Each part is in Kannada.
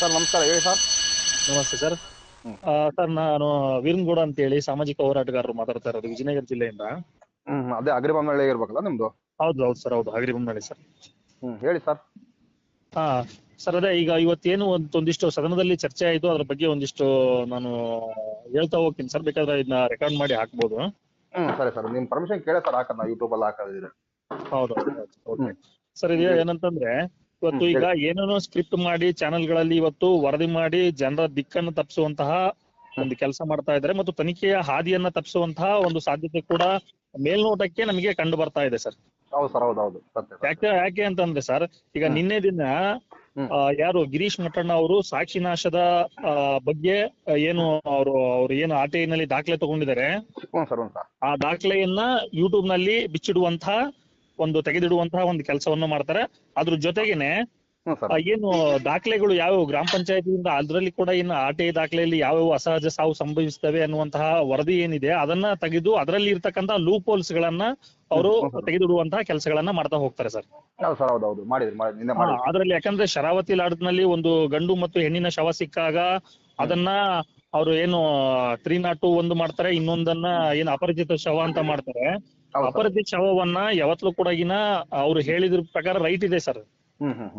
ಸರ್ ನಮಸ್ಕಾರ ಹೇಳಿ ಸರ್. ನಮಸ್ತೆ ಸರ್. ಸರ್ ನಾನು ವೀರನ್ಗೌಡ ಅಂತ ಹೇಳಿ ಸಾಮಾಜಿಕ ಹೋರಾಟಗಾರರು ಮಾತಾಡ್ತಾ ಇರೋದು ವಿಜಯನಗರ ಜಿಲ್ಲೆಯಿಂದ. ಹ್ಮ್ ಅದೇ ಅಗ್ರಿಬೊಮ್ಮಳ್ಳಿ ಇರ್ಬೇಕಲ್ಲ ನಿಮ್ದು? ಹೌದು ಹೌದು ಸರ್ ಹೌದು ಹಗರಿಬೊಮ್ಮನಹಳ್ಳಿ ಸರ್. ಹ್ಮ್ ಹೇಳಿ ಸರ್. ಹಾ ಸರ್ ಅದೇ ಈಗ ಇವತ್ತೇನು ಒಂದ್ ಒಂದಿಷ್ಟು ಸದನದಲ್ಲಿ ಚರ್ಚೆ ಆಯ್ತು ಅದ್ರ ಬಗ್ಗೆ ಒಂದಿಷ್ಟು ನಾನು ಹೇಳ್ತಾ ಹೋಗ್ತೀನಿ ಸರ್ ಬೇಕಾದ್ರೆ ಇದನ್ನ ರೆಕಾರ್ಡ್ ಮಾಡಿ ಹಾಕ್ಬೋದು. ಹ್ಮ್ ಸರಿ ಸರ್ ನಿಮ್ ಪರ್ಮಿಷನ್ ಕೇಳಿ ಸರ್ ಹಾಕೋಣ ಯೂಟ್ಯೂಬ್ ಅಲ್ಲಿ ಹಾಕೋದಿದ್ರೆ. ಹೌದು ಓಕೆ ಸರ್ ಇದು ಏನಂತಂದ್ರೆ ಇವತ್ತು ಈಗ ಏನೇನೋ ಸ್ಕ್ರಿಪ್ಟ್ ಮಾಡಿ ಚಾನೆಲ್ಗಳಲ್ಲಿ ಇವತ್ತು ವರದಿ ಮಾಡಿ ಜನರ ದಿಕ್ಕನ್ನು ತಪ್ಪಿಸುವಂತಹ ಒಂದು ಕೆಲಸ ಮಾಡ್ತಾ ಇದ್ದಾರೆ ಮತ್ತು ತನಿಖೆಯ ಹಾದಿಯನ್ನ ತಪ್ಪಿಸುವಂತಹ ಒಂದು ಸಾಧ್ಯತೆ ಕೂಡ ಮೇಲ್ನೋಟಕ್ಕೆ ನಮಗೆ ಕಂಡು ಬರ್ತಾ ಇದೆ ಸರ್. ಹೌದು ಸರ್. ಯಾಕೆ ಯಾಕೆ ಅಂತಂದ್ರೆ ಸರ್ ಈಗ. ನಿನ್ನೆ ದಿನ ಯಾರು ಗಿರೀಶ್ ಮಠಣ್ಣ ಅವರು ಸಾಕ್ಷಿ ನಾಶದ ಆ, ಬಗ್ಗೆ ಏನು ಅವರು ಅವರು ಏನು ಆರ್ ಟಿ ನಲ್ಲಿ ದಾಖಲೆ ತಗೊಂಡಿದ್ದಾರೆ ಆ ದಾಖಲೆಯನ್ನ ಯೂಟ್ಯೂಬ್ನಲ್ಲಿ ಬಿಚ್ಚಿಡುವಂತಹ ಒಂದು ತೆಗೆದಿಡುವಂತಹ ಒಂದು ಕೆಲಸವನ್ನು ಮಾಡ್ತಾರೆ. ಅದ್ರ ಜೊತೆಗೇನೆ ಏನು ದಾಖಲೆಗಳು ಯಾವ್ಯಾವ ಗ್ರಾಮ ಪಂಚಾಯತಿಯಿಂದ ಅದರಲ್ಲಿ ಕೂಡ ಏನು ಆರ್ ಟಿ ಐ ದಾಖಲೆಯಲ್ಲಿ ಯಾವ್ಯಾವ ಅಸಹಜ ಸಾವು ಸಂಭವಿಸ್ತವೆ ಅನ್ನುವಂತಹ ವರದಿ ಏನಿದೆ ಅದನ್ನ ತೆಗೆದು ಅದರಲ್ಲಿ ಇರ್ತಕ್ಕಂತ ಲೂಪ್ ಹೋಲ್ಸ್ ಗಳನ್ನ ಅವರು. ತೆಗೆದಿಡುವಂತಹ ಕೆಲಸಗಳನ್ನ ಮಾಡ್ತಾ ಹೋಗ್ತಾರೆ ಸರ್. ಅದ್ರಲ್ಲಿ ಯಾಕಂದ್ರೆ ಶರಾವತಿ ಲಾಡ್ನಲ್ಲಿ ಒಂದು ಗಂಡು ಮತ್ತು ಹೆಣ್ಣಿನ ಶವ ಸಿಕ್ಕಾಗ ಅದನ್ನ ಅವರು ಏನು ತ್ರೀ ನಾಟ್ ಟು ಒಂದು ಮಾಡ್ತಾರೆ ಇನ್ನೊಂದನ್ನ ಏನು ಅಪರಿಚಿತ ಶವ ಅಂತ ಮಾಡ್ತಾರೆ. ಅಪರಿಚಿತ ಶವವನ್ನ ಯಾವತ್ತೂ ಕೂಡ ಅವ್ರು ಹೇಳಿದ್ರ ಪ್ರಕಾರ ರೈಟ್ ಇದೆ ಸರ್.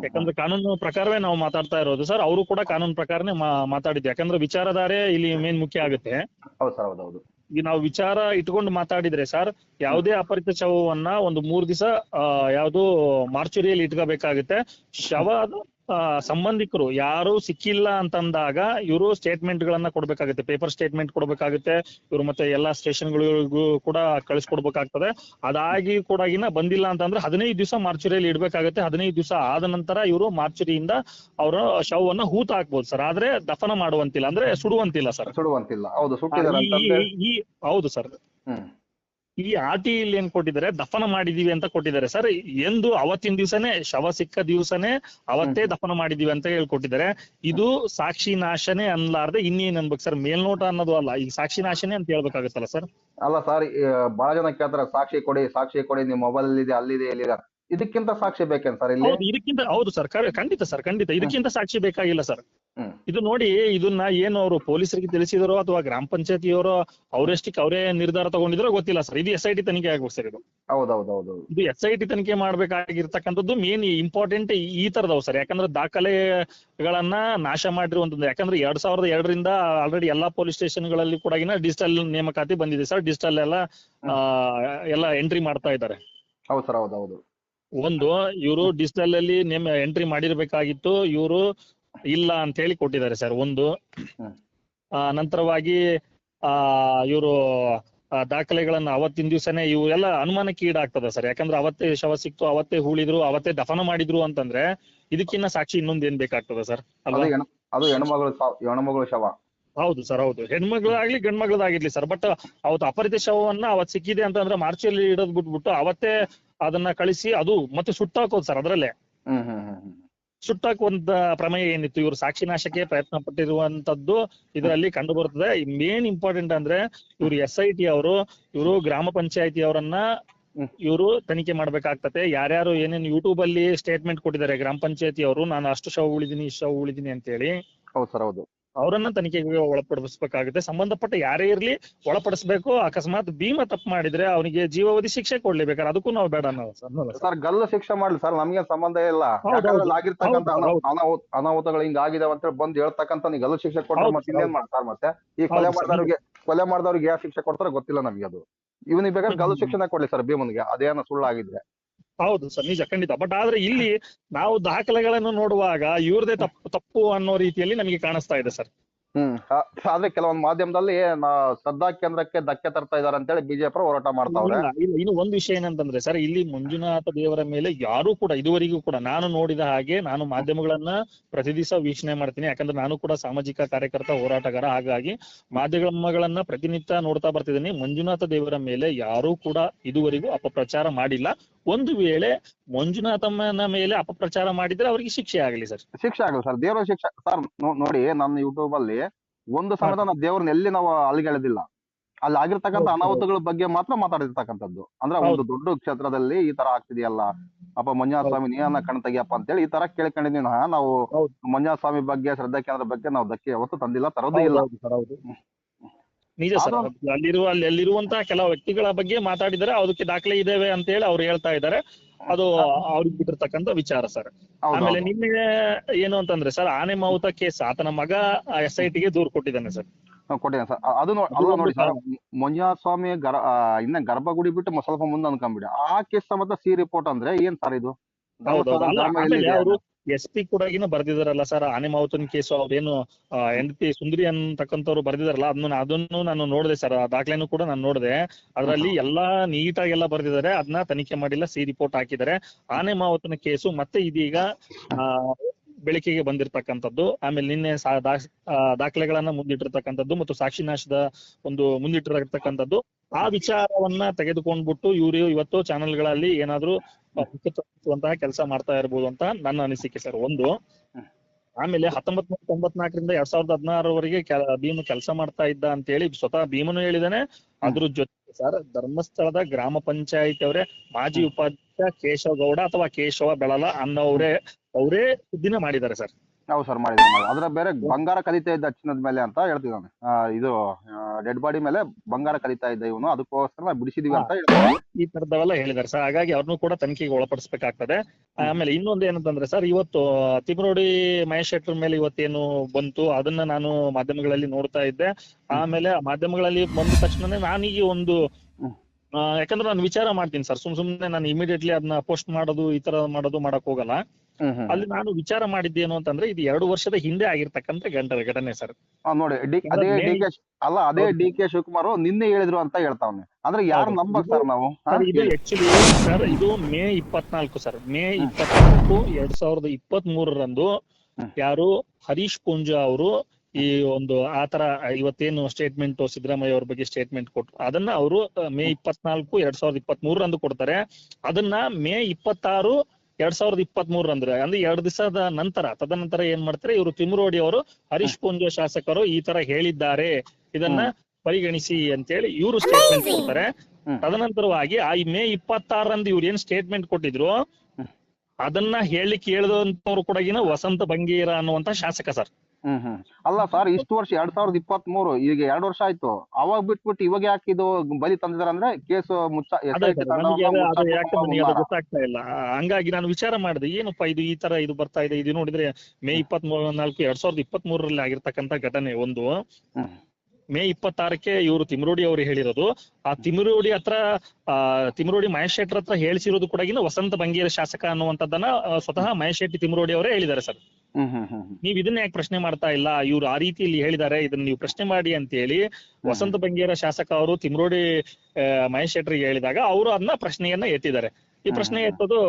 ಯಾಕಂದ್ರೆ ಕಾನೂನು ಪ್ರಕಾರವೇ ನಾವು ಮಾತಾಡ್ತಾ ಇರೋದು ಸರ್. ಅವರು ಕೂಡ ಕಾನೂನು ಪ್ರಕಾರನೇ ಮಾ- ಮಾತಾಡಿದ್ದು. ಯಾಕಂದ್ರೆ ವಿಚಾರಧಾರೆ ಇಲ್ಲಿ ಮೇನ್ ಮುಖ್ಯ ಆಗುತ್ತೆ. ಈಗ ನಾವು ವಿಚಾರ ಇಟ್ಕೊಂಡು ಮಾತಾಡಿದ್ರೆ ಸರ್ ಯಾವುದೇ ಅಪರಿಚಿತ ಶವವನ್ನ ಒಂದು ಮೂರ್ ದಿವಸ ಯಾವುದು ಮಾರ್ಚುರಿಯಲ್ಲಿ ಇಟ್ಕೋಬೇಕಾಗುತ್ತೆ. ಶವ ಆ, ಸಂಬಂಧಿಕರು ಯಾರು ಸಿಕ್ಕಿಲ್ಲ ಅಂತಂದಾಗ ಇವರು ಸ್ಟೇಟ್ಮೆಂಟ್ ಗಳನ್ನ ಕೊಡ್ಬೇಕಾಗುತ್ತೆ ಪೇಪರ್ ಸ್ಟೇಟ್ಮೆಂಟ್ ಕೊಡ್ಬೇಕಾಗುತ್ತೆ ಇವರು ಮತ್ತೆ ಎಲ್ಲಾ ಸ್ಟೇಷನ್ಗಳಿಗೂ ಕೂಡ ಕಳಿಸ್ಕೊಡ್ಬೇಕಾಗ್ತದೆ. ಅದಾಗಿ ಕೂಡ ಇನ್ನ ಬಂದಿಲ್ಲ ಅಂತಂದ್ರೆ ಹದಿನೈದು ದಿವಸ ಮಾರ್ಚುರಿಯಲ್ಲಿ ಇಡಬೇಕಾಗುತ್ತೆ. ಹದಿನೈದು ದಿವಸ ಆದ ನಂತರ ಇವರು ಮಾರ್ಚುರಿಯಿಂದ ಅವರ ಶವವನ್ನ ಹೂತ ಹಾಕ್ಬೋದು ಸರ್. ಆದ್ರೆ ದಫನ ಮಾಡುವಂತಿಲ್ಲ ಅಂದ್ರೆ ಸುಡುವಂತಿಲ್ಲ ಸರ್. ಸುಡುವಂತಿಲ್ಲ. ಹೌದು ಸರ್. ಈ ಆಟಿಯಲ್ಲಿ ಇಲ್ಲಿ ಏನ್ ಕೊಟ್ಟಿದ್ದಾರೆ? ದಫನ ಮಾಡಿದೀವಿ ಅಂತ ಕೊಟ್ಟಿದ್ದಾರೆ. ಸರ್ ಎಂದು ಅವತ್ತಿನ ದಿವಸನೇ ಶವ ಸಿಕ್ಕ ದಿವಸನೇ ಅವತ್ತೇ ದಫನ ಮಾಡಿದೀವಿ ಅಂತ ಹೇಳ್ಕೊಟ್ಟಿದ್ದಾರೆ ಇದು ಸಾಕ್ಷಿ ನಾಶನೇ ಅನ್ಲಾರ್ದೆ ಇನ್ನೇನ್ ಅನ್ಬೇಕು ಸರ್? ಮೇಲ್ನೋಟ ಅನ್ನೋದು ಅಲ್ಲ. ಈಗ ಸಾಕ್ಷಿ ನಾಶನೇ ಅಂತ ಹೇಳ್ಬೇಕಾಗತ್ತಲ್ಲ ಸರ್? ಅಲ್ಲ ಸರ್ ಬಹಳ ಜನ ಕೇಳ್ತಾರೆ ಸಾಕ್ಷಿ ಕೊಡಿ ಸಾಕ್ಷಿ ಕೊಡಿ ನಿಮ್ ಮೊಬೈಲ್ ಇದೆ ಅಲ್ಲಿದೆ ಎಲ್ಲಿದೆ ಇದಕ್ಕಿಂತ ಸಾಕ್ಷಿ ಬೇಕೇನ್ ಸರ್ ಇಲ್ಲಿ? ಹೌದು ಇದಕ್ಕಿಂತ ಹೌದು ಸರ್ ಖಂಡಿತ ಸರ್ ಖಂಡಿತ. ಇದಕ್ಕಿಂತ ಸಾಕ್ಷಿ ಬೇಕಾಗಿಲ್ಲ ಸರ್. ಹ್ಮ್. ಇದು ನೋಡಿ ಇದನ್ನ ಏನು ಅವರು ಪೊಲೀಸರಿಗೆ ತಿಳಿಸಿದರೋ ಅಥವಾ ಗ್ರಾಮ ಪಂಚಾಯತಿಯವರು ಅವರೆಷ್ಟಕ್ಕೆ ಅವರೇ ನಿರ್ಧಾರ ತಗೊಂಡಿದ್ರೋ ಗೊತ್ತಿಲ್ಲ ಸರ್. ಇದು ಎಸ್ ಐ ಟಿ ತನಿಖೆ ಆಗ್ಬೇಕು ಸರ್ ಇದು. ಹೌದು ಹೌದು ಹೌದು ಇದು ಎಸ್ ಐ ಟಿ ತನಿಖೆ ಮಾಡ್ಬೇಕಾಗಿರ್ತಕ್ಕಂಥದ್ದು ಮೇನ್ ಇಂಪಾರ್ಟೆಂಟ್ ಈ ತರದವು ಸರ್. ಯಾಕಂದ್ರೆ ದಾಖಲೆಗಳನ್ನ ನಾಶ ಮಾಡಿರುವಂತದ್ದು ಯಾಕಂದ್ರೆ ಎರಡ್ ಸಾವಿರದ ಎರಡರಿಂದ ಆಲ್ರೆಡಿ ಎಲ್ಲಾ ಪೊಲೀಸ್ ಸ್ಟೇಷನ್ಗಳಲ್ಲಿ ಕೂಡ ಡಿಜಿಟಲ್ ನೇಮಕಾತಿ ಬಂದಿದೆ ಸರ್. ಡಿಜಿಟಲ್ ಎಲ್ಲ ಆ, ಎಲ್ಲ ಎಂಟ್ರಿ ಮಾಡ್ತಾ ಇದ್ದಾರೆ. ಹೌದು ಸರ್ ಹೌದು ಹೌದು ಒಂದು ಇವರು ಡಿಜಿಟಲ್ ಅಲ್ಲಿ ನೇಮ್ ಎಂಟ್ರಿ ಮಾಡಿರ್ಬೇಕಾಗಿತ್ತು ಇವರು ಇಲ್ಲ ಅಂತ ಹೇಳಿ ಕೊಟ್ಟಿದ್ದಾರೆ ಸರ್ ಒಂದು ಆ, ನಂತರವಾಗಿ ಆ ಇವರು ದಾಖಲೆಗಳನ್ನ ಅವತ್ತಿನ ದಿವಸನೇ ಇವು ಎಲ್ಲ ಅನುಮಾನಕ್ಕೆ ಈಡಾಗ್ತದೆ ಸರ್ ಯಾಕಂದ್ರೆ ಅವತ್ತೇ ಶವ ಸಿಕ್ತು ಅವತ್ತೇ ಹೂಳಿದ್ರು ಅವತ್ತೇ ದಫನ ಮಾಡಿದ್ರು ಅಂತಂದ್ರೆ ಇದಕ್ಕಿನ್ನ ಸಾಕ್ಷಿ ಇನ್ನೊಂದ್ ಏನ್ ಬೇಕಾಗ್ತದೆ ಸರ್ ಅದು ಹೆಣ್ಮಗಳು ಹೆಣ್ಮಗಳು ಶವ. ಹೌದು ಸರ್ ಹೌದು. ಹೆಣ್ಮಗಳಾಗ್ಲಿ ಗಂಡ್ಮಗಳಾಗಿರ್ಲಿ ಸರ್ ಬಟ್ ಅವತ್ತು ಅಪರಿತ ಶವವನ್ನ ಅವತ್ ಸಿಕ್ಕಿದೆ ಅಂತಂದ್ರೆ ಮಾರ್ಚಲ್ಲಿ ಇಡೋದ್ ಬಿಟ್ಬಿಟ್ಟು ಅವತ್ತೇ ಅದನ್ನ ಕಳಿಸಿ ಅದು ಮತ್ತೆ ಸುಟ್ಟಾಕೋದು ಸರ್ ಅದರಲ್ಲೇ. ಸುಟ್ಟಾಕುವಂತ ಪ್ರಮೇಯ ಏನಿತ್ತು? ಇವರು ಸಾಕ್ಷಿ ನಾಶಕ್ಕೆ ಪ್ರಯತ್ನ ಪಟ್ಟಿರುವಂತದ್ದು ಇದರಲ್ಲಿ ಕಂಡು ಬರುತ್ತದೆ. ಮೇನ್ ಇಂಪಾರ್ಟೆಂಟ್ ಅಂದ್ರೆ ಇವರು ಎಸ್ ಐ ಟಿ ಅವರು ಇವರು ಗ್ರಾಮ ಪಂಚಾಯತಿ ಅವರನ್ನ. ಇವರು ತನಿಖೆ ಮಾಡ್ಬೇಕಾಗ್ತದೆ ಯಾರ್ಯಾರು ಏನೇನು ಯೂಟ್ಯೂಬ್ ಅಲ್ಲಿ ಸ್ಟೇಟ್ಮೆಂಟ್ ಕೊಟ್ಟಿದ್ದಾರೆ ಗ್ರಾಮ ಪಂಚಾಯತಿ ಅವರು ನಾನು ಅಷ್ಟು ಶವ ಉಳಿದೀನಿ ಇಷ್ಟು ಶವ ಉಳಿದೀನಿ ಅಂತ ಹೇಳಿ ಹೌದು ಸರ್ ಹೌದು. ಅವರನ್ನ ತನಿಖೆಗೆ ಒಳಪಡಿಸಬೇಕಾಗುತ್ತೆ. ಸಂಬಂಧಪಟ್ಟ ಯಾರೇ ಇರ್ಲಿ ಒಳಪಡಿಸಬೇಕು. ಅಕಸ್ಮಾತ್ ಭೀಮ ತಪ್ಪು ಮಾಡಿದ್ರೆ ಅವನಿಗೆ ಜೀವಾವಧಿ ಶಿಕ್ಷೆ ಕೊಡ್ಲೇಬೇಕಾದ್ರೆ ಅದಕ್ಕೂ ನಾವು ಬೇಡ ಅನ್ನೋದು. ಸರ್ ಗಲ್ಲು ಶಿಕ್ಷೆ ಮಾಡ್ಲಿ. ಸರ್ ನಮ್ಗೆ ಸಂಬಂಧ ಇಲ್ಲ. ಆಗಿರ್ತಕ್ಕಂಥ. ಅನಾಹುತ ಅನಾಹುತಗಳು ಹಿಂಗ ಆಗಿದಾವ ಅಂತ ಬಂದು ಹೇಳ್ತಕ್ಕಂತ ನೀವು ಗಲ್ಲು ಶಿಕ್ಷೆ ಹೌದು, ಮತ್ತೆ ಇನ್ನೇನ್ ಮಾಡ್ತಾರ ಮತ್ತೆ? ಈ ಕೊಲೆ ಮಾಡಿದವ್ರಿಗೆ ಕೊಲೆ ಮಾಡಿದವ್ರಿಗೆ ಯಾವ ಶಿಕ್ಷೆ ಕೊಡ್ತಾರೋ ಗೊತ್ತಿಲ್ಲ ನಮ್ಗೆ ಅದು. ಇವನಿಗೆ ಬೇಕಾದ್ರೆ ಗಲ್ಲು. ಶಿಕ್ಷೆನ ಕೊಡ್ಲಿ ಸರ್ ಭೀಮನ್ಗೆ. ಅದೇನೋ ಸುಳ್ಳಾಗಿದ್ರೆ. ಹೌದು ಸರ್, ನಿಜ, ಖಂಡಿತ. ಬಟ್ ಆದ್ರೆ ಇಲ್ಲಿ ನಾವು ದಾಖಲೆಗಳನ್ನು ನೋಡುವಾಗ ಇವ್ರದೇ ತಪ್ಪು ತಪ್ಪು ಅನ್ನೋ ರೀತಿಯಲ್ಲಿ ನಮಗೆ ಕಾಣಿಸ್ತಾ ಇದೆ ಸರ್. ಹ್ಮ್. ಆ- ಆದ್ರೆ ಕೆಲವೊಂದು ಮಾಧ್ಯಮದಲ್ಲಿ ನಾ ಶ್ರದ್ಧಾ ಕೇಂದ್ರಕ್ಕೆ ಧಕ್ಕೆ ತರ್ತಾ ಇದಾರೆ ಅಂತೇಳಿ ಬಿಜೆಪಿ ಹೋರಾಟ ಮಾಡ್ತಾವ್ರೆ. ಇಲ್ಲ ಇಲ್ಲ ಇನ್ನು ಒಂದ್ ವಿಷಯ ಏನಂತಂದ್ರೆ ಸರ್ ಇಲ್ಲಿ ಮಂಜುನಾಥ ದೇವರ ಮೇಲೆ ಯಾರು ಕೂಡ ಇದುವರೆಗೂ ಕೂಡ ನಾನು ನೋಡಿದ ಹಾಗೆ ನಾನು ಮಾಧ್ಯಮಗಳನ್ನ ಪ್ರತಿ ದಿವಸ ವೀಕ್ಷಣೆ ಮಾಡ್ತೀನಿ. ಯಾಕಂದ್ರೆ ನಾನು ಕೂಡ ಸಾಮಾಜಿಕ ಕಾರ್ಯಕರ್ತ ಹೋರಾಟಗಾರ. ಹಾಗಾಗಿ ಮಾಧ್ಯಮಗಳನ್ನ ಪ್ರತಿನಿತ್ಯ ನೋಡ್ತಾ ಬರ್ತಿದ್ದೀನಿ. ಮಂಜುನಾಥ ದೇವರ ಮೇಲೆ ಯಾರು ಕೂಡ ಇದುವರೆಗೂ ಅಪಪ್ರಚಾರ ಮಾಡಿಲ್ಲ. ಒಂದು ವೇಳೆ ಮಂಜುನಾಥಮ್ಮನ ಮೇಲೆ ಅಪಪ್ರಚಾರ ಮಾಡಿದ್ರೆ ಅವರಿಗೆ ಶಿಕ್ಷೆ ಆಗಲಿ ಸರ್. ಶಿಕ್ಷೆ ಆಗಲಿ ಸರ್. ದೇವರ ಶಿಕ್ಷೆ ಸರ್ ನೋಡಿ ನನ್ನ ಯೂಟ್ಯೂಬ್ ಅಲ್ಲಿ ಒಂದು ಸಮಯದ ನಾವು ದೇವ್ರನ್ನ ಎಲ್ಲಿ ನಾವು ಅಲ್ಲಿಗೆಳೆದಿಲ್ಲ ಅಲ್ಲಿ ಆಗಿರ್ತಕ್ಕಂಥ. ಅನಾಹುತಗಳ ಬಗ್ಗೆ ಮಾತ್ರ ಮಾತಾಡಿರ್ತಕ್ಕಂಥದ್ದು. ಅಂದ್ರೆ ಒಂದು ದೊಡ್ಡ ಕ್ಷೇತ್ರದಲ್ಲಿ ಈ ತರ ಆಗ್ತಿದೆಯಲ್ಲ? ಅಪ್ಪ ಮಂಜುನಾಥ ಸ್ವಾಮಿ ನೀನ ಕಣ್ ತೆಗಿಯಪ್ಪ ಅಂತೇಳಿ ಈ ತರ ಕೇಳ್ಕೊಂಡಿದ್ವಿ ನಾವು. ಮಂಜುನಾಥ ಸ್ವಾಮಿ ಬಗ್ಗೆ ಶ್ರದ್ಧಾ ಕೇಂದ್ರ ಬಗ್ಗೆ ನಾವು ಧಕ್ಕೆ ಯಾವತ್ತೂ ತಂದಿಲ್ಲ ತರೋದೇ ಇಲ್ಲ. ನಿಜ ಸರ್. ಅಲ್ಲಿರುವ ಅಲ್ಲಿ ಅಲ್ಲಿರುವಂತಹ ಕೆಲವು ವ್ಯಕ್ತಿಗಳ ಬಗ್ಗೆ ಮಾತಾಡಿದರೆ ಅದಕ್ಕೆ ದಾಖಲೆ ಇದ್ದೇವೆ ಅಂತ ಹೇಳಿ ಅವ್ರು ಹೇಳ್ತಾ ಇದ್ದಾರೆ. ಅದು ಅವ್ರಿಗೆ ಬಿಟ್ಟಿರ್ತಕ್ಕಂಥ ವಿಚಾರ ಸರ್. ಆಮೇಲೆ ನಿನ್ನೆ ಏನು ಅಂತಂದ್ರೆ ಸರ್ ಆನೆ ಮಾವುತ ಕೇಸ್ ಆತನ ಮಗ ಎಸ್ ಐ ಟಿಗೆ ದೂರು ಕೊಟ್ಟಿದ್ದಾನೆ ಸರ್. ಕೊಟ್ಟಿದ್ದಾನೆ ಸರ್. ಅದು ಅದು ನೋಡಿ ಸರ್. ಮಂಜುನಾಥ ಸ್ವಾಮಿ ಗರ್ ಇನ್ನ ಗರ್ಭಗುಡಿ ಬಿಟ್ಟು ಸ್ವಲ್ಪ ಮುಂದೆ ಅನ್ಕೊಂಬಿಡಿ. ಆ ಕೇಸ್ ಸಂಬಂಧ ಸಿ ರಿಪೋರ್ಟ್ ಅಂದ್ರೆ ಏನ್ ಸರ್ ಇದು? ಎಸ್ ಪಿ ಕೂಡ ಬರ್ದಿದಾರಲ್ಲ ಸರ್ ಆನೆ ಮಾವುತನ್ ಕೇಸು ಅವ್ರೇನು ಹೆಂಡತಿ ಸುಂದರಿ ಅಂತಕ್ಕಂಥವ್ರು ಬರ್ದಿದಾರಲ್ಲ ಅದನ್ನ ಅದನ್ನು ನಾನು ನೋಡಿದೆ ಸರ್ ಆ ದಾಖಲೆನೂ ಕೂಡ ನಾನು ನೋಡಿದೆ. ಅದರಲ್ಲಿ ಎಲ್ಲಾ ನೀಟಾಗಿ ಎಲ್ಲ ಬರ್ದಿದ್ದಾರೆ ಅದನ್ನ ತನಿಖೆ ಮಾಡಿಲ್ಲ ಸಿ ರಿಪೋರ್ಟ್ ಹಾಕಿದ್ದಾರೆ ಆನೆ ಮಾವುತನ ಕೇಸು ಮತ್ತೆ ಇದೀಗ ಆ, ಬೆಳಕಿಗೆ ಬಂದಿರತಕ್ಕಂಥದ್ದು. ಆಮೇಲೆ ನಿನ್ನೆ ದಾಖಲೆಗಳನ್ನ ಮುಂದಿಟ್ಟಿರ್ತಕ್ಕಂಥದ್ದು ಮತ್ತು ಸಾಕ್ಷಿ ನಾಶದ ಒಂದು ಮುಂದಿಟ್ಟಿರತಕ್ಕಂಥದ್ದು. ಆ ವಿಚಾರವನ್ನ ತೆಗೆದುಕೊಂಡ್ಬಿಟ್ಟು ಇವರು ಇವತ್ತು ಚಾನೆಲ್ಗಳಲ್ಲಿ ಏನಾದ್ರೂ ಮುಚ್ಚುವಂತಹ ಕೆಲಸ ಮಾಡ್ತಾ ಇರ್ಬೋದು ಅಂತ ನನ್ನ ಅನಿಸಿಕೆ ಸರ್. ಒಂದು ಆಮೇಲೆ ಹತ್ತೊಂಬತ್ ನೂರ ತೊಂಬತ್ನಾಲ್ಕರಿಂದ ಎರಡ್ ಸಾವಿರದ ಹದಿನಾರವರೆಗೆ ಭೀಮ್ ಕೆಲಸ ಮಾಡ್ತಾ ಇದ್ದ ಅಂತ ಹೇಳಿ ಸ್ವತಃ ಭೀಮನು ಹೇಳಿದಾನೆ. ಅದ್ರ ಜೊತೆ ಸರ್ ಧರ್ಮಸ್ಥಳದ ಗ್ರಾಮ ಪಂಚಾಯತ್ ಅವರೇ ಮಾಜಿ ಉಪಾಧ್ಯಕ್ಷ ಕೇಶವ ಗೌಡ ಅಥವಾ ಕೇಶವ ಬೆಳಲ ಅನ್ನೋವ್ರೆ ಅವರೇ ಸುದ್ದಿನ ಮಾಡಿದ್ದಾರೆ ಸರ್. ಹೌದು ಸರ್ ಮಾಡಿದ್ರು ಮಾಡಿದ್ರು. ಅದ್ರ ಬೇರೆ ಬಂಗಾರ ಕಲಿತಾ ಇದ್ದ ಚಿನ್ನದ ಮೇಲೆ ಅಂತ ಹೇಳ್ತಿದ್ದಾನೆ ಆ, ಇದು ಡೆಡ್ ಬಾಡಿ ಮೇಲೆ ಬಂಗಾರ ಕಲಿತಾ ಇದ್ದ ಇವನು. ಅದಕ್ಕೋಸ್ಕರ ನಾವು ಬಿಡಿಸಿದೀವಿ ಅಂತ ಈ ತರದವೆಲ್ಲ ಹೇಳಿದಾರೆ ಸರ್. ಹಾಗಾಗಿ ಅವ್ರನ್ನೂ ಕೂಡ ತನಿಖೆಗೆ ಒಳಪಡಿಸಬೇಕಾಗ್ತದೆ. ಆಮೇಲೆ ಇನ್ನೊಂದು ಏನಂತಂದ್ರೆ ಸರ್ ಇವತ್ತು ತಿಮ್ರೋಡಿ ಮಹೇಶ್ ಶೆಟ್ಟರ್ ಮೇಲೆ ಇವತ್ತೇನು ಬಂತು ಅದನ್ನ ನಾನು ಮಾಧ್ಯಮಗಳಲ್ಲಿ ನೋಡ್ತಾ ಇದ್ದೆ. ಆಮೇಲೆ ಆ ಮಾಧ್ಯಮಗಳಲ್ಲಿ ಬಂದ ತಕ್ಷಣನೇ ನಾನೀಗ ಒಂದು ಆ, ಯಾಕಂದ್ರೆ ನಾನು ವಿಚಾರ ಮಾಡ್ತೀನಿ ಸರ್. ಸುಮ್ ಸುಮ್ನೆ ನಾನು ಇಮಿಡಿಯೇಟ್ಲಿ ಅದನ್ನ ಪೋಸ್ಟ್ ಮಾಡೋದು ಈ ತರ ಮಾಡೋದು ಮಾಡಕ್ ಹೋಗಲ್ಲ. ಅಲ್ಲಿ ನಾನು ವಿಚಾರ ಮಾಡಿದ್ದೇನು ಅಂತಂದ್ರೆ ಇದು ಎರಡು ವರ್ಷದ ಹಿಂದೆ ಆಗಿರ್ತಕ್ಕಂತ ಗಂಟೆ ಘಟನೆ ಸರ್. ನೋಡಿ ಅದೇ ಡಿ ಕೆ ಅಲ್ಲ ಅದೇ ಡಿ ಕೆ ಶಿವಕುಮಾರ್ ನಿನ್ನೆ ಹೇಳಿದ್ರು ಅಂತ ಹೇಳ್ತಾವ್ನೆ ಅಂದ್ರೆ ಯಾರು. ನಂಬಕ್ ಸರ್ ನಾವು? ಇದು ಆಕ್ಚುಲಿ ಸರ್ ಇದು ಮೇ ಇಪ್ಪತ್ನಾಲ್ಕು ಸರ್. ಮೇ ಇಪ್ಪತ್ನಾಲ್ಕು ಎರಡ್ ಸಾವಿರದ ಇಪ್ಪತ್ತ್ ಮೂರರಂದು ಯಾರು ಹರೀಶ್ ಪೂಂಜಾ ಅವರು ಈ ಒಂದು ಆತರ ಇವತ್ತೇನು ಸ್ಟೇಟ್ಮೆಂಟ್ ಸಿದ್ದರಾಮಯ್ಯ ಅವ್ರ ಬಗ್ಗೆ ಸ್ಟೇಟ್ಮೆಂಟ್ ಕೊಟ್ರು ಅದನ್ನ ಅವರು ಮೇ ಇಪ್ಪತ್ನಾಲ್ಕು ಎರಡ್ ಸಾವಿರದ ಇಪ್ಪತ್ತ್ ಮೂರರಂದು ಕೊಡ್ತಾರೆ. ಅದನ್ನ ಮೇ ಇಪ್ಪತ್ತಾರು ಎರಡ್ ಸಾವಿರದ ಇಪ್ಪತ್ತ್ ಮೂರರಂದ್ರೆ ಅಂದ್ರೆ ಎರಡು ದಿವಸದ ನಂತರ ತದನಂತರ ಏನ್ ಮಾಡ್ತಾರೆ ಇವರು ತಿಮ್ರೋಡಿ ಅವರು ಹರೀಶ್ ಪೂಂಜಾ ಶಾಸಕರು ಈ ತರ ಹೇಳಿದ್ದಾರೆ. ಇದನ್ನ ಪರಿಗಣಿಸಿ ಅಂತೇಳಿ ಇವರು ಸ್ಟೇಟ್ಮೆಂಟ್ ಕೊಡ್ತಾರೆ. ತದನಂತರವಾಗಿ ಆ ಮೇ ಇಪ್ಪತ್ತಾರರಂದು ಇವ್ರು ಏನ್ ಸ್ಟೇಟ್ಮೆಂಟ್ ಕೊಟ್ಟಿದ್ರು ಅದನ್ನ ಹೇಳಿ ಹೇಳಿದಂತವ್ರು ಕೂಡ ವಸಂತ ಬಂಗೀರ ಅನ್ನುವಂತ ಶಾಸಕ ಸರ್. ಹ್ಮ್ ಹ್ಮ್. ಅಲ್ಲ ಸರ್ ಇಷ್ಟು ವರ್ಷ ಎರಡ್ ಸಾವಿರದ ಇಪ್ಪತ್ತ್ ಮೂರು ಈಗ ಎರಡು ವರ್ಷ ಆಯ್ತು. ಅವಾಗ ಬಿಟ್ಬಿಟ್ಟು ಇವಾಗ ಯಾಕೆ ಇದು ಬಲಿ ತಂದಿದಾರೆ ಅಂದ್ರೆ ಕೇಸ್ ಮುಚ್ಚ ಎಸ್ ಅದೇ ಸರ್ ನನಗೆ ಅದು ಅದು ಯಾಕೆ ನನಗೆ ಅದು ಗೊತ್ತಾಗ್ತಾ ಇಲ್ಲ. ಹಂಗಾಗಿ ನಾನು ವಿಚಾರ ಮಾಡಿದೆ ಏನಪ್ಪಾ ಇದು ಈ ತರ ಇದು ಬರ್ತಾ ಇದೆ? ಇದು ನೋಡಿದ್ರೆ ಮೇ ಇಪ್ಪತ್ತ್ ನಾಲ್ಕು ಎರಡ್ ಸಾವಿರದ ಇಪ್ಪತ್ತ್ ಮೂರರಲ್ಲಿ ಆಗಿರ್ತಕ್ಕಂತ ಘಟನೆ ಒಂದು. ಮೇ ಇಪ್ಪತ್ತಾರಕ್ಕೆ ಇವರು ತಿಮರೋಡಿ ಅವರು ಹೇಳಿರೋದು. ಆ ತಿಮರೋಡಿ ಹತ್ರ ಆ ತಿಮ್ರೋಡಿ ಮಹೇಶ್ ಶೆಟ್ಟರ್ ಹತ್ರ ಹೇಳಿಸಿರೋದು ಕೂಡ ವಸಂತ ಬಂಗೇರ ಶಾಸಕ ಅನ್ನುವಂಥದ್ದನ್ನ ಆ, ಸ್ವತಃ ಮಹೇಶ್ ಶೆಟ್ಟಿ ತಿಮ್ರೋಡಿ ಅವರೇ ಹೇಳಿದ್ದಾರೆ ಸರ್ ನೀವ್ ಇದನ್ನ ಯಾಕೆ ಪ್ರಶ್ನೆ ಮಾಡ್ತಾ ಇಲ್ಲ? ಇವ್ರು ಆ ರೀತಿಯಲ್ಲಿ ಹೇಳಿದ್ದಾರೆ ಇದನ್ನ ನೀವು ಪ್ರಶ್ನೆ ಮಾಡಿ ಅಂತ ಹೇಳಿ ವಸಂತ ಬಂಗೇರ ಶಾಸಕ ಅವರು ತಿಮ್ರೋಡಿ ಮಹೇಶ್ ಶೆಟ್ಟರಿಗೆ ಹೇಳಿದಾಗ ಅವರು ಅದನ್ನ ಪ್ರಶ್ನೆಯನ್ನ ಎತ್ತಿದ್ದಾರೆ. ಈ ಪ್ರಶ್ನೆ ಎತ್ತೋದು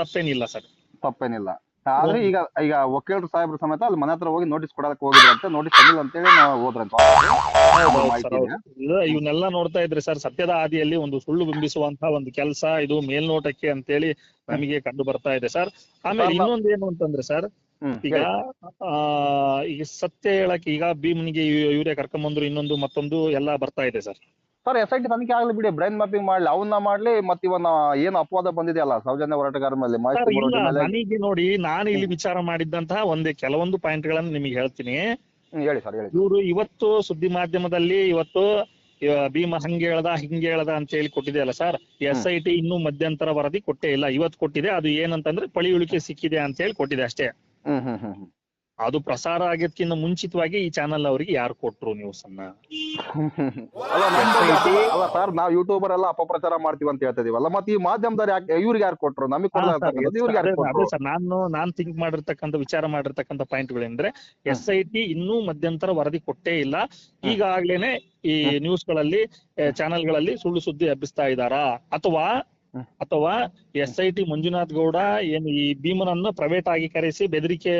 ತಪ್ಪೇನಿಲ್ಲ ಸರ್. ತಪ್ಪೇನಿಲ್ಲ. ಆದ್ರೆ ಈಗ ಈಗ ವಕೀಲರು ಸಾಹೇಬ್ರ ಸಮೇತ ಅಲ್ಲಿ ಮನೆ ಹತ್ರ ಹೋಗಿ ನೋಟಿಸ್ ಕೊಡಕ್ ಹೋಗಿದ್ರಂತೆ ನೋಟಿಸ್ ತಂದಿಲ್ಲ ಅಂತೇಳಿ ನಾವು ಹೋದ್ರಂತ. ಇವನ್ನೆಲ್ಲ ನೋಡ್ತಾ ಇದ್ರೆ ಸರ್ ಸತ್ಯದ ಹಾದಿಯಲ್ಲಿ ಒಂದು ಸುಳ್ಳು ಬಿಂಬಿಸುವಂತಹ ಒಂದು ಕೆಲಸ ಇದು ಮೇಲ್ನೋಟಕ್ಕೆ ಅಂತೇಳಿ ನಮಗೆ ಕಂಡು ಬರ್ತಾ ಇದೆ ಸರ್. ಆಮೇಲೆ ಇನ್ನೊಂದೇನು ಇನ್ನೊಂದು ಏನು ಅಂತಂದ್ರೆ ಸರ್ ಈಗ ಆ ಈಗ ಸತ್ಯ ಹೇಳಕ್ಕೆ ಈಗ ಭೀಮನಿಗೆ ಇವರೇ ಕರ್ಕೊಂಬಂದ್ರು ಇನ್ನೊಂದು ಮತ್ತೊಂದು ಎಲ್ಲಾ ಬರ್ತಾ ಇದೆ sir. Sir S I T ತನಿಖೆ ಆಗ್ಲಿ ಬಿಡಿ ಬ್ರೈನ್ ಮ್ಯಾಪಿಂಗ್ ಮಾಡ್ಲಿ ಅವನ್ನ ಮಾಡ್ಲಿ ಮತ್ ಇವನ್ನ ಏನ್ ಅಪವಾದ ಬಂದಿದೆಯಲ್ಲ ಸೌಜನ್ಯ ಹೋರಾಟಗಾರ ಮೇಲೆ ನನಗೆ ನೋಡಿ ನಾನು ಇಲ್ಲಿ ವಿಚಾರ ಮಾಡಿದ್ದಂತಹ ಒಂದೇ ಕೆಲವೊಂದು ಪಾಯಿಂಟ್ ಗಳನ್ನ ನಿಮಗೆ ಹೇಳ್ತೀನಿ. ಹೇಳಿ ಸರ್ ಹೇಳಿ ಇವರು ಇವತ್ತು ಸುದ್ದಿ ಮಾಧ್ಯಮದಲ್ಲಿ ಇವತ್ತು ಇವ ಭೀಮ ಹಂಗೆ ಹೇಳ್ದ ಹಿಂಗೆ ಹೇಳ್ದ ಅಂತ ಹೇಳಿ ಕೊಟ್ಟಿದೆ ಅಲ್ಲ ಸರ್ ಎಸ್ ಐ ಟಿ ಇನ್ನೂ ಮಧ್ಯಂತರ ವರದಿ ಕೊಟ್ಟೇ ಇಲ್ಲ. ಇವತ್ತು ಕೊಟ್ಟಿದೆ ಅದು ಏನಂತಂದ್ರೆ ಪಳಿ ಉಳಿಕೆ ಸಿಕ್ಕಿದೆ ಅಂತ ಹೇಳಿ ಕೊಟ್ಟಿದೆ ಅಷ್ಟೇ. ಅದು ಪ್ರಸಾರ ಆಗಿದ್ಕಿಂತ ಮುಂಚಿತವಾಗಿ ಈ ಚಾನಲ್ ಅವರಿಗೆ ಯಾರು ಕೊಟ್ರು ನ್ಯೂಸ್ ಅನ್ನ ಅಲ್ಲ ಸರ್ ನಾವ್ ಯೂಟ್ಯೂಬರ್ ಎಲ್ಲ ಅಪಪ್ರಚಾರ ಮಾಡ್ತೀವಿ ಅಂತ ಹೇಳ್ತಾ ಇದೀವಲ್ಲ ಮತ್ತೆ ಈ ಮಾಧ್ಯಮದವ್ರು ಯಾಕೆ ಇವ್ರಿಗೆ ಯಾರು ಕೊಟ್ರು? ನಮಗೆ ಕೊಡಲ್ಲ ಸರ್, ನಾನು ನಾನ್ ಥಿಂಕ್ ಮಾಡಿರ್ತಕ್ಕಂಥ ವಿಚಾರ ಮಾಡಿರ್ತಕ್ಕಂಥ ಪಾಯಿಂಟ್ಗಳೇಂದ್ರೆ ಎಸ್ ಐ ಟಿ ಇನ್ನೂ ಮಧ್ಯಂತರ ವರದಿ ಕೊಟ್ಟೇ ಇಲ್ಲ. ಈಗಾಗ್ಲೇನೆ ಈ ನ್ಯೂಸ್ಗಳಲ್ಲಿ ಚಾನೆಲ್ಗಳಲ್ಲಿ ಸುಳ್ಳು ಸುದ್ದಿ ಹಬ್ಬಿಸ್ತಾ ಇದ್ದಾರಾ ಅಥವಾ. ಅಥವಾ S I T Manjunath Gowda ಏನ್ ಈ ಭೀಮನನ್ನ ಪ್ರೈವೇಟ್ ಆಗಿ ಕರೆಸಿ ಬೆದರಿಕೆ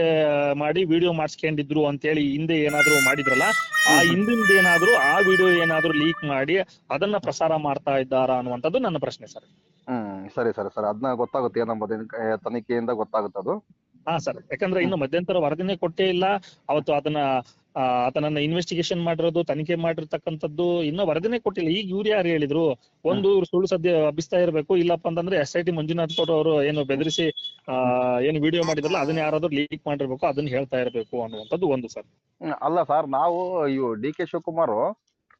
ಮಾಡಿ ವಿಡಿಯೋ ಮಾಡಿಸ್ಕೊಂಡಿದ್ರು ಅಂತೇಳಿ ಹಿಂದೆ ಏನಾದ್ರು ಮಾಡಿದ್ರಲ್ಲ ಆ ಹಿಂದಿಂದ ಏನಾದ್ರು ಆ ವಿಡಿಯೋ ಏನಾದ್ರು ಲೀಕ್ ಮಾಡಿ ಅದನ್ನ ಪ್ರಸಾರ ಮಾಡ್ತಾ ಇದ್ದಾರಾ ಅನ್ನುವಂಥದ್ದು ನನ್ನ ಪ್ರಶ್ನೆ ಸರ್. ಹ್ಮ್ ಸರಿ ಸರಿ ಸರ್. ಅದನ್ನ ಗೊತ್ತಾಗುತ್ತೆ ಏನಂಬುದು ಏ, ತನಿಖೆಯಿಂದ ಗೊತ್ತಾಗುತ್ತದು ಅದು. ಹಾ ಸರ್. ಯಾಕಂದ್ರೆ ಇನ್ನು ಮಧ್ಯಂತರ ವರದಿನೇ ಕೊಟ್ಟೇ ಇಲ್ಲ. ಅವತ್ತು ಅದನ್ನ ಆತನನ್ನ ಇನ್ವೆಸ್ಟಿಗೇಷನ್ ಮಾಡಿರೋದು ತನಿಖೆ ಮಾಡಿರ್ತಕ್ಕಂಥದ್ದು ಇನ್ನೂ ವರದಿನೇ ಕೊಟ್ಟಿಲ್ಲ. ಈಗ ಇವ್ರು ಯಾರು ಹೇಳಿದ್ರು? ಒಂದು ಇವ್ರು ಸುಳ್ಳು ಸದ್ಯ ಹಬ್ಬಿಸ್ತಾ ಇರಬೇಕು. ಇಲ್ಲಪ್ಪ ಅಂತಂದ್ರೆ S I T Manjunath Gowda ಅವರು ಏನು ಬೆದರಿಸಿ ಆ ಏನು ವಿಡಿಯೋ ಮಾಡಿದ್ರಲ್ಲ ಅದನ್ನ ಯಾರಾದ್ರೂ ಲೀಕ್ ಮಾಡಿರ್ಬೇಕು ಅದನ್ನ ಹೇಳ್ತಾ ಇರಬೇಕು ಅನ್ನುವಂಥದ್ದು ಒಂದು ಸರ್. ಅಲ್ಲ ಸರ್ ನಾವು ಇವು ಡಿ ಕೆ ಶಿವಕುಮಾರ್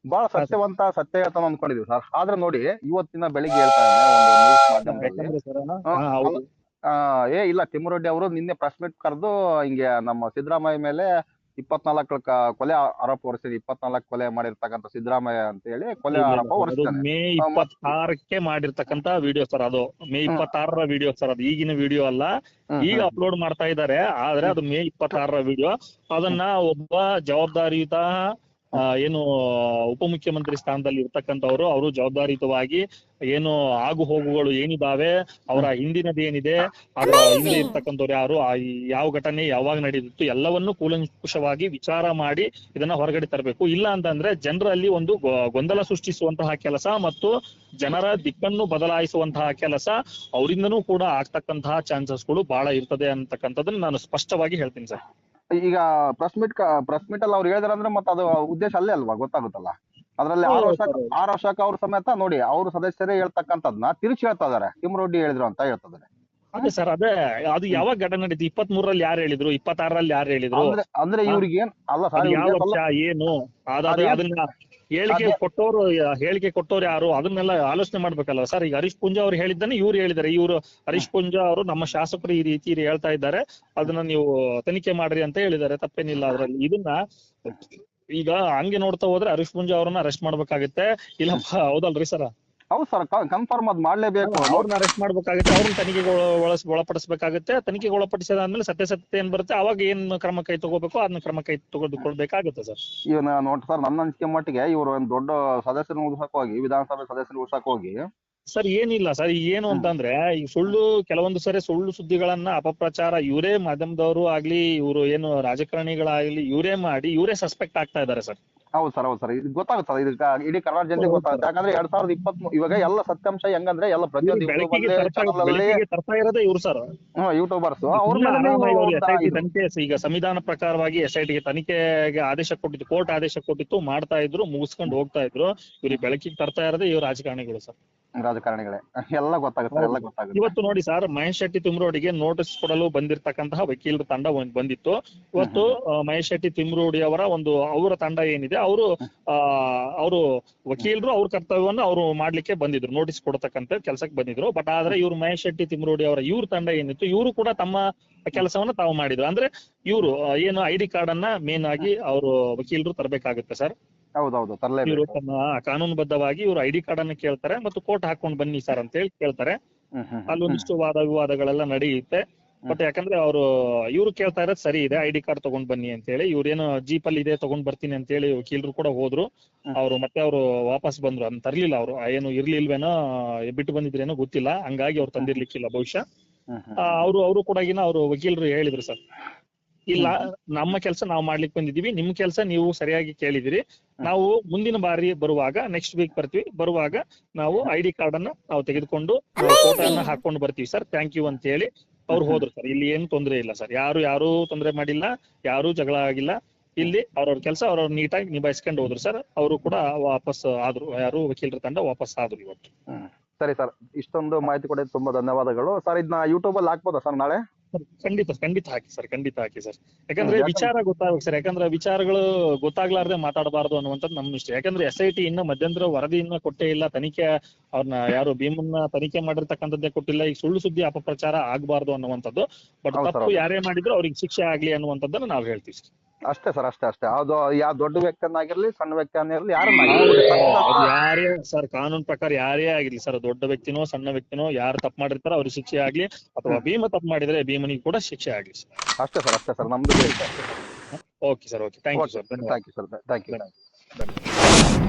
ಬಹಳ ಸತ್ಯವಂತ ಸತ್ಯ ಹೇಳ್ತಾನೆ ಅನ್ಕೊಂಡಿದೀವಿ ಸರ್. ಆದ್ರೆ ನೋಡಿ ಇವತ್ತಿನ ಬೆಳಿಗ್ಗೆ ಹೇಳ್ತಾ ಒಂದು ನ್ಯೂಸ್ ಮಾಧ್ಯಮದಲ್ಲಿ. ಏ ಇಲ್ಲ ತಿಮ್ಮರೆಡ್ಡಿ ಅವರು ನಿನ್ನೆ ಪ್ರೆಸ್ ಮೀಟ್ ಕರೆದು ಹಿಂಗೆ ನಮ್ಮ ಸಿದ್ದರಾಮಯ್ಯ ಮೇಲೆ ಇಪ್ಪತ್ನಾಲ್ಕು ಕೊಲೆ ಆರೋಪ ಹೊರಿಸಿದ. ಇಪ್ಪತ್ನಾಲ್ಕು ಕೊಲೆ ಮಾಡಿರ್ತಕ್ಕಂತ ಸಿದ್ದರಾಮಯ್ಯ ಅಂತ ಹೇಳಿ ಕೊಲೆ ಆರೋಪ ಮೇ ಇಪ್ಪತ್ತಾರಕ್ಕೆ ಮಾಡಿರ್ತಕ್ಕಂತ ವಿಡಿಯೋ ಸರ್ ಅದು. ಮೇ ಇಪ್ಪತ್ತಾರರ ವಿಡಿಯೋ ಸರ್ ಅದು. ಈಗಿನ ವಿಡಿಯೋ ಅಲ್ಲ. ಈಗ ಅಪ್ಲೋಡ್ ಮಾಡ್ತಾ ಇದ್ದಾರೆ. ಆದ್ರೆ ಅದು ಮೇ ಇಪ್ಪತ್ತಾರರ ವಿಡಿಯೋ ಅದನ್ನ ಒಬ್ಬ ಜವಾಬ್ದಾರಿಯುತ ಏನು ಉಪಮುಖ್ಯಮಂತ್ರಿ ಸ್ಥಾನದಲ್ಲಿ ಇರ್ತಕ್ಕಂಥವ್ರು ಅವರು ಜವಾಬ್ದಾರಿಯುತವಾಗಿ ಏನು ಆಗು ಹೋಗುಗಳು ಏನಿದಾವೆ ಅವರ ಹಿಂದಿನದು ಏನಿದೆ ಅದರ ಹಿಂದೆ ಇರ್ತಕ್ಕಂಥವ್ರು ಯಾರು ಯಾವ ಘಟನೆ ಯಾವಾಗ ನಡೆದಿತ್ತು ಎಲ್ಲವನ್ನೂ ಕೂಲಂಕುಷವಾಗಿ ವಿಚಾರ ಮಾಡಿ ಇದನ್ನ ಹೊರಗಡೆ ತರಬೇಕು. ಇಲ್ಲ ಅಂತಂದ್ರೆ ಜನರಲ್ಲಿ ಒಂದು ಗೊಂದಲ ಸೃಷ್ಟಿಸುವಂತಹ ಕೆಲಸ ಮತ್ತು ಜನರ ದಿಕ್ಕನ್ನು ಬದಲಾಯಿಸುವಂತಹ ಕೆಲಸ ಅವರಿಂದನೂ ಕೂಡ ಆಗ್ತಕ್ಕಂತಹ ಚಾನ್ಸಸ್ಗಳು ಬಹಳ ಇರ್ತದೆ ಅಂತಕ್ಕಂಥದ್ದನ್ನ ನಾನು ಸ್ಪಷ್ಟವಾಗಿ ಹೇಳ್ತೀನಿ ಸರ್. ಈಗ ಪ್ರೆಸ್ ಮೀಟ್ ಪ್ರೆಸ್ ಮೀಟ್ ಅಲ್ಲಿ ಅವ್ರು ಹೇಳಿದ್ರ ಅಂದ್ರೆ ಮತ್ತೆ ಅದು ಉದ್ದೇಶ ಅಲ್ಲೇ ಅಲ್ವಾ? ಗೊತ್ತಾಗುತ್ತಲ್ಲ. ಅದ್ರಲ್ಲಿ ಆರ್ ವರ್ಷ. ಆರ್ ವರ್ಷಕ್ಕೆ ಅವ್ರ ಸಮೇತ ನೋಡಿ ಅವ್ರ ಸದಸ್ಯರೇ ಹೇಳ್ತಕ್ಕಂಥದ್ನ ತಿರುಚಿ ಹೇಳ್ತಾ ಇದಾರೆ. ತಿಮ್ಮರೆಡ್ಡಿ ಹೇಳಿದ್ರು ಅಂತ ಹೇಳ್ತಾ ಇದಾರೆ. ಅದೇ ಸರ್ ಅದೇ ಅದು ಯಾವಾಗ ಘಟನೆ ನಡೀತು? ಇಪ್ಪತ್ ಮೂರಲ್ಲಿ ಯಾರು ಹೇಳಿದ್ರು? ಇಪ್ಪತ್ತಾರರಲ್ಲಿ ಯಾರು ಹೇಳಿದ್ರು? ಅಂದ್ರೆ. ಇವ್ರಿಗೆ ಏನ್ ಅಲ್ಲ ಸರ್ ಏನು? ಅದನ್ನ ಹೇಳಿಕೆ ಕೊಟ್ಟೋರು ಕೊಟ್ಟವರು ಹೇಳಿಕೆ ಕೊಟ್ಟವ್ರು ಯಾರು? ಅದನ್ನೆಲ್ಲ ಆಲೋಚನೆ ಮಾಡ್ಬೇಕಲ್ಲ ಸರ್? ಈಗ ಹರೀಶ್ ಪುಂಜಾ ಅವ್ರು ಹೇಳಿದ್ದಾನೆ ಇವ್ರು ಹೇಳಿದ್ದಾರೆ. ಇವರು ಹರೀಶ್ ಪುಂಜಾ ಅವರು ನಮ್ಮ ಶಾಸಕರು ಈ ರೀತಿ ಹೇಳ್ತಾ ಇದ್ದಾರೆ. ಅದನ್ನ ನೀವು ತನಿಖೆ ಮಾಡ್ರಿ ಅಂತ ಹೇಳಿದ್ದಾರೆ. ತಪ್ಪೇನಿಲ್ಲ ಅದ್ರಲ್ಲಿ. ಇದನ್ನ ಈಗ ಹಂಗೆ ನೋಡ್ತಾ ಹೋದ್ರೆ ಹರೀಶ್ ಪುಂಜಾ ಅವ್ರನ್ನ ಅರೆಸ್ಟ್ ಮಾಡ್ಬೇಕಾಗತ್ತೆ. ಇಲ್ಲಪ್ಪ ಹೌದಲ್ರಿ ಸರ್? ಹೌದು ಸರ್ ಕನ್ಫರ್ಮ್ ಅದ್ ಮಾಡ್ಲೇಬೇಕು. ಅವ್ರನ್ನ ಅರೆಸ್ಟ್ ಮಾಡ್ಬೇಕಾಗುತ್ತೆ ಅವ್ರನ್ನ ತನಿಖೆಗೆ ಒಳಪಡಿಸಬೇಕಾಗುತ್ತೆ ಒಳಸ್- ಒಳಪಡಿಸ್ಬೇಕಾಗುತ್ತೆ. ತನಿಖೆಗೆ ಒಳಪಡಿಸಿದಾದ್ಮೇಲೆ ಸತ್ಯ ಏನ್ ಬರುತ್ತೆ ಅವಾಗ ಏನ್ ಕ್ರಮ ಕೈ ತಗೋಬೇಕು ಅದನ್ನ ಕ್ರಮ ಕೈ ತಗೊಳ್ಬೇಕಾಗುತ್ತೆ ಸರ್. ಇವನ ನೋಡ್ ಸರ್ ನನ್ನ ಅನಿಸಿಕೆ ಮಟ್ಟಿಗೆ ಇವರು ಒಂದ್ ದೊಡ್ಡ ಸದಸ್ಯರನ್ನ ಉಳ್ಸಕ್ ಹೋಗಿ ವಿಧಾನಸಭೆ ಸದಸ್ಯರನ್ನ ಉಳ್ಸಕ್ ಹೋಗಿ ಸರ್ ಏನಿಲ್ಲ ಸರ್ ಏನು ಅಂತಂದ್ರೆ ಈ ಸುಳ್ಳು ಕೆಲವೊಂದು ಸರಿ ಸುಳ್ಳು ಸುದ್ದಿಗಳನ್ನ ಅಪಪ್ರಚಾರ ಇವರೇ ಮಾಧ್ಯಮದವರು ಆಗ್ಲಿ ಇವರು ಏನು ರಾಜಕಾರಣಿಗಳಾಗ್ಲಿ ಇವರೇ ಮಾಡಿ ಇವರೇ ಸಸ್ಪೆಕ್ಟ್ ಆಗ್ತಾ ಇದ್ದಾರೆ ಸರ್. ಹೌದು ಸರ್ ಹೌದು ಸರ್. ಇದು ಗೊತ್ತಾಗುತ್ತೆ ಇದು ಇಡೀ ಕರ್ನಾಟಕ ಜನತೆ ಗೊತ್ತಾಗುತ್ತೆ. ಯಾಕಂದ್ರೆ ಎರಡ್ ಸಾವಿರದ ಇಪ್ಪತ್ತ್ ಇವಾಗ ಎಲ್ಲ ಸತ್ಯಾಂಶ ಹೆಂಗಂದ್ರೆ ಎಲ್ಲ ಪ್ರತಿಯೊಂದು ಇರೋದೇ ಇವ್ರು ಸರ್. ಯೂಟ್ಯೂಬರ್ಸ್ ಈಗ ಸಂವಿಧಾನ ಪ್ರಕಾರವಾಗಿ ಎಸ್ ಐ ಟಿಗೆ ತನಿಖೆಗೆ ಆದೇಶ ಕೊಟ್ಟಿತ್ತು ಕೋರ್ಟ್ ಆದೇಶ ಕೊಟ್ಟಿತ್ತು ಮಾಡ್ತಾ ಇದ್ರು ಮುಗಿಸ್ಕೊಂಡು ಹೋಗ್ತಾ ಇದ್ರು. ಇವ್ರಿಗೆ ಬೆಳಕಿಗೆ ತರ್ತಾ ಇರೋದೇ ಇವ್ರ ರಾಜಕಾರಣಿಗಳು ಸರ್. ರಾಜಕಾರಣಿಗಳೇ. ಎಲ್ಲ ಗೊತ್ತಾಗುತ್ತೆ ಎಲ್ಲ ಗೊತ್ತಾಗುತ್ತೆ. ಇವತ್ತು ನೋಡಿ ಸರ್ ಮಹೇಶ್ ಶೆಟ್ಟಿ ತಿಮ್ರೋಡಿಗೆ ನೋಟಿಸ್ ಕೊಡಲು ಬಂದಿರತಕ್ಕಂತಹ ವಕೀಲರ ತಂಡ ಬಂದಿತ್ತು. ಇವತ್ತು ಮಹೇಶ್ ಶೆಟ್ಟಿ ತಿಮ್ರೋಡಿ ಅವರ ಒಂದು ಅವರ ತಂಡ ಏನಿದೆ ಅವರು ಅವರು ವಕೀಲರು ಅವ್ರ ಕರ್ತವ್ಯವನ್ನು ಅವರು ಮಾಡ್ಲಿಕ್ಕೆ ಬಂದಿದ್ರು ನೋಟಿಸ್ ಕೊಡತಕ್ಕಂತ ಕೆಲಸಕ್ಕೆ ಬಂದಿದ್ರು. ಬಟ್ ಆದ್ರೆ ಇವ್ರು ಮಹೇಶ್ ಶೆಟ್ಟಿ ತಿಮ್ರೋಡಿ ಅವರ ಇವ್ರ ತಂಡ ಏನಿತ್ತು ಇವರು ಕೂಡ ತಮ್ಮ ಕೆಲಸವನ್ನ ತಾವು ಮಾಡಿದ್ರು. ಅಂದ್ರೆ ಇವರು ಏನು ಐ ಡಿ ಕಾರ್ಡ್ ಅನ್ನ ಮೇನ್ ಆಗಿ ಅವರು ವಕೀಲರು ತರಬೇಕಾಗುತ್ತೆ ಸರ್. ಹೌದೌದು ಇವರು ತರಲೇಬೇಕು ತಮ್ಮ ಕಾನೂನುಬದ್ಧವಾಗಿ ಇವರು ಐ ಡಿ ಕಾರ್ಡ್ ಅನ್ನ ಕೇಳ್ತಾರೆ ಮತ್ತು ಕೋರ್ಟ್ ಹಾಕೊಂಡು ಬನ್ನಿ ಸರ್ ಅಂತ ಹೇಳಿ ಕೇಳ್ತಾರೆ. ಅಲ್ಲೊಂದಿಷ್ಟು ವಾದ ವಿವಾದಗಳೆಲ್ಲ ನಡೆಯುತ್ತೆ. ಬಟ್ ಯಾಕಂದ್ರೆ ಅವರು ಇವ್ರು ಕೇಳ್ತಾ ಇರೋದು ಸರಿ ಇದೆ ಐ ಡಿ ಕಾರ್ಡ್ ತಗೊಂಡ್ ಬನ್ನಿ ಅಂತ ಹೇಳಿ. ಇವ್ರೇನು ಜೀಪ್ ಅಲ್ಲಿ ಇದೆ ತಗೊಂಡ್ ಬರ್ತೀನಿ ಅಂತ ಹೇಳಿ ವಕೀಲರು ಕೂಡ ಹೋದ್ರು. ಅವ್ರು ಮತ್ತೆ ಅವರು ವಾಪಸ್ ಬಂದ್ರು. ಅದನ್ನ ತರ್ಲಿಲ್ಲ ಅವರು. ಏನು ಇರ್ಲಿಲ್ವೇನೋ ಬಿಟ್ಟು ಬಂದಿದ್ರೇನೋ ಗೊತ್ತಿಲ್ಲ. ಹಂಗಾಗಿ ಅವ್ರು ತಂದಿರ್ಲಿಕ್ಕಿಲ್ಲ ಬಹುಶಃ. ಅವರು ಅವರು ಕೂಡ ಅವರು ವಕೀಲರು ಹೇಳಿದ್ರು ಸರ್. ಇಲ್ಲ ನಮ್ಮ ಕೆಲಸ ನಾವು ಮಾಡ್ಲಿಕ್ಕೆ ಬಂದಿದೀವಿ ನಿಮ್ ಕೆಲಸ ನೀವು ಸರಿಯಾಗಿ ಕೇಳಿದಿರಿ. ನಾವು ಮುಂದಿನ ಬಾರಿ ಬರುವಾಗ ನೆಕ್ಸ್ಟ್ ವೀಕ್ ಬರ್ತೀವಿ. ಬರುವಾಗ ನಾವು ಐ ಡಿ ಕಾರ್ಡ್ ಅನ್ನ ನಾವು ತೆಗೆದುಕೊಂಡು ಫೋಟೋ ಹಾಕೊಂಡು ಬರ್ತೀವಿ ಸರ್. ಥ್ಯಾಂಕ್ ಯು ಅಂತ ಹೇಳಿ ಅವ್ರು ಹೋದ್ರು ಸರ್. ಇಲ್ಲಿ ಏನು ತೊಂದರೆ ಇಲ್ಲ ಸರ್. ಯಾರು ಯಾರು ತೊಂದರೆ ಮಾಡಿಲ್ಲ ಯಾರು ಜಗಳ ಆಗಿಲ್ಲ. ಇಲ್ಲಿ ಅವ್ರವ್ರ ಕೆಲಸ ಅವ್ರವ್ರ ನೀಟಾಗಿ ನಿಭಾಯಿಸ್ಕೊಂಡು ಹೋದ್ರು ಸರ್. ಅವರು ಕೂಡ ವಾಪಸ್ ಆದ್ರು. ಯಾರು ವಕೀಲರ ತಂಡ ವಾಪಸ್ ಆದ್ರು ಇವತ್ತು. ಸರಿ ಸರ್. ಇಷ್ಟೊಂದು ಮಾಹಿತಿ ಕೊಡೋದು ತುಂಬಾ ಧನ್ಯವಾದಗಳು. ಸರ್ ಇದನ್ನ ಯೂಟ್ಯೂಬ್ ಅಲ್ಲಿ ಹಾಕ್ಬೋದಾ ಸರ್ ನಾಳೆ? ಖಂಡಿತ ಖಂಡಿತ ಹಾಕಿ ಸರ್ ಖಂಡಿತ ಹಾಕಿ ಸರ್. ಯಾಕಂದ್ರೆ ವಿಚಾರ ಗೊತ್ತಾಗ್ಬೇಕು ಸರ್ ಯಾಕಂದ್ರೆ ವಿಚಾರಗಳು ಗೊತ್ತಾಗ್ಲಾರ್ದೆ ಮಾತಾಡಬಾರ್ದು ಅನ್ನುವಂಥದ್ದು ನಮ್ಮ ಇಷ್ಟ ಯಾಕಂದ್ರೆ ಎಸ್ ಐ ಟಿ ಇನ್ನು ಮಧ್ಯಂತರ ವರದಿ ಇನ್ನ ಕೊಟ್ಟೇ ಇಲ್ಲ ತನಿಖೆ ಅವ್ರನ್ನ ಯಾರು ಭೀಮನ್ನ ತನಿಖೆ ಮಾಡಿರ್ತಕ್ಕಂಥದ್ದೇ ಕೊಟ್ಟಿಲ್ಲ ಈಗ ಸುಳ್ಳು ಸುದ್ದಿ ಅಪಪ್ರಚಾರ ಆಗ್ಬಾರ್ದು ಅನ್ನುವಂಥದ್ದು. ಬಟ್ ತಪ್ಪು ಯಾರೇ ಮಾಡಿದ್ರು ಅವ್ರಿಗೆ ಶಿಕ್ಷೆ ಆಗ್ಲಿ ಅನ್ನುವಂಥದ್ದನ್ನ ನಾವು ಹೇಳ್ತೀವಿ ಸರ್. ಅಷ್ಟೇ ಸರ್ ಅಷ್ಟೇ ಅಷ್ಟೇ. ಅದು ಯಾವ ದೊಡ್ಡ ವ್ಯಕ್ತಿಯನ್ನಾಗಿರ್ಲಿ ಸಣ್ಣ ವ್ಯಕ್ತಿಯನ್ನಾಗಿರ್ಲಿ ಅದು ಯಾರೇ ಸರ್ ಕಾನೂನು ಪ್ರಕಾರ ಯಾರೇ ಆಗಿರ್ಲಿ ಸರ್ ದೊಡ್ಡ ವ್ಯಕ್ತಿನೋ ಸಣ್ಣ ವ್ಯಕ್ತಿನೋ ಯಾರು ತಪ್ಪು ಮಾಡಿರ್ತಾರೋ ಅವ್ರಿಗೆ ಶಿಕ್ಷೆ ಆಗ್ಲಿ ಅಥವಾ ಭೀಮ ತಪ್ಪು ಮಾಡಿದ್ರೆ ಭೀಮನಿಗೆ ಕೂಡ ಶಿಕ್ಷೆ ಆಗ್ಲಿ ಸರ್. ಅಷ್ಟೇ ಸರ್ ಅಷ್ಟೇ ಸರ್ ನಮ್ದು okay sir okay. Thank you sir. ಧನ್ಯವಾದ thank you sir thank you. ಧನ್ಯವಾದ.